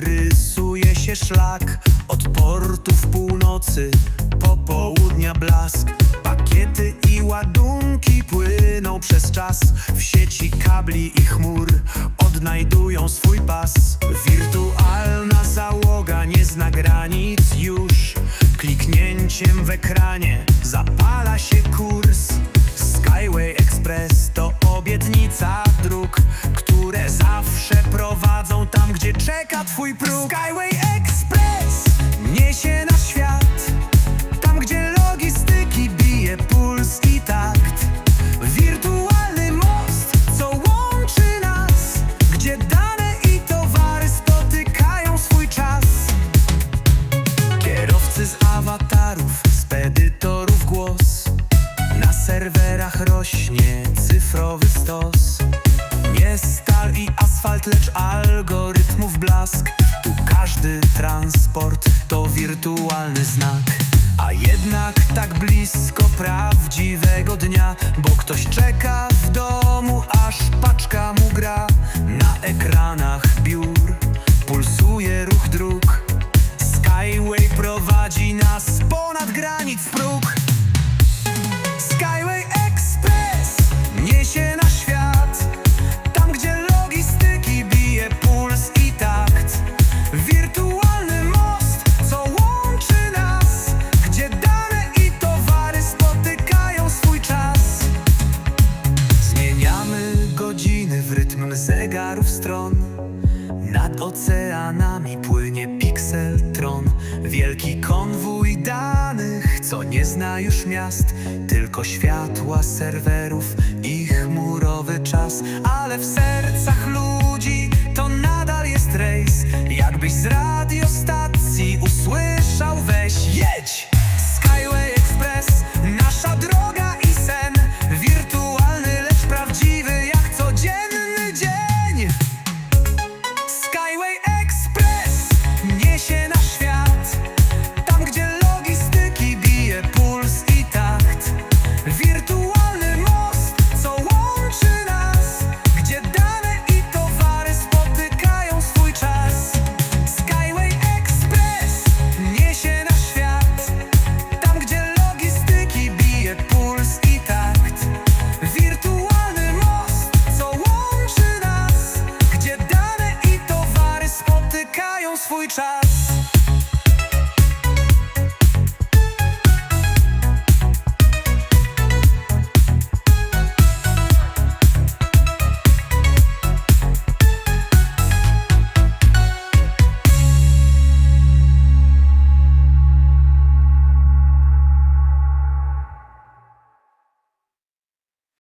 rysuje się szlak Od portów północy po południa blask. Pakiety i ładunki płyną przez czas. W sieci kabli i chmur odnajdują swój pas. Wirtualna załoga nie zna granic już. Kliknięciem w ekranie zapala się kurs. Skyway Express to obietnica dróg serwerach rośnie cyfrowy stos. Nie stal i asfalt, lecz algorytmów blask. Tu każdy transport to wirtualny znak. A jednak tak blisko prawdziwego dnia Bo ktoś czeka w domu, aż paczka mu gra. Na ekranach biur pulsuje ruch dróg. Skyway prowadzi nas ponad stron Nad oceanami płynie Pixeltron Wielki konwój danych, co nie zna już miast. Tylko światła serwerów i chmurowy czas. Ale w sercach ludzi swój czas.